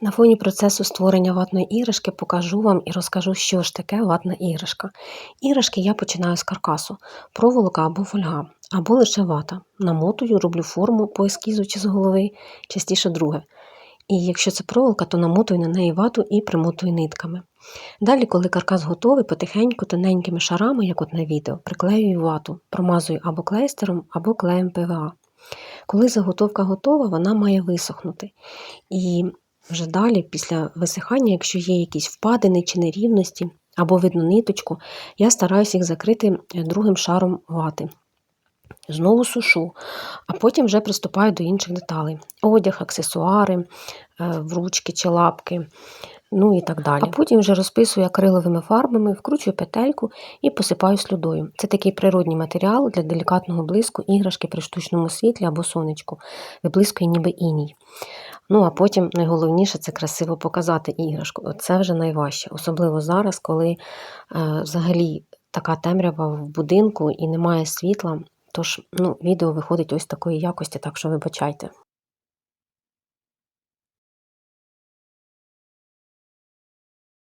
На фоні процесу створення ватної іграшки покажу вам і розкажу, що ж таке ватна іграшка. Іграшки я починаю з каркасу, проволока або фольга, або лише вата. Намотую, роблю форму по ескізу чи з голови, частіше друге. І якщо це проволока, то намотую на неї вату і примотую нитками. Далі, коли каркас готовий, потихеньку тоненькими шарами, як от на відео, приклеюю вату, промазую або клейстером, або клеєм ПВА. Коли заготовка готова, вона має висохнути. І вже далі, після висихання, якщо є якісь впадини чи нерівності, або видно ниточку, я стараюся їх закрити другим шаром вати. Знову сушу, а потім вже приступаю до інших деталей: одяг, аксесуари, е, вручки чи лапки, ну і так далі. А потім вже розписую акриловими фарбами, вкручую петельку і посипаю слюдою. Це такий природній матеріал для делікатного блиску іграшки при штучному світлі або сонечку, виблискує ніби іній. Ну, а потім найголовніше це красиво показати іграшку. Це вже найважче, особливо зараз, коли е, взагалі така темрява в будинку і немає світла. Тож, ну, відео виходить ось такої якості, так що вибачайте.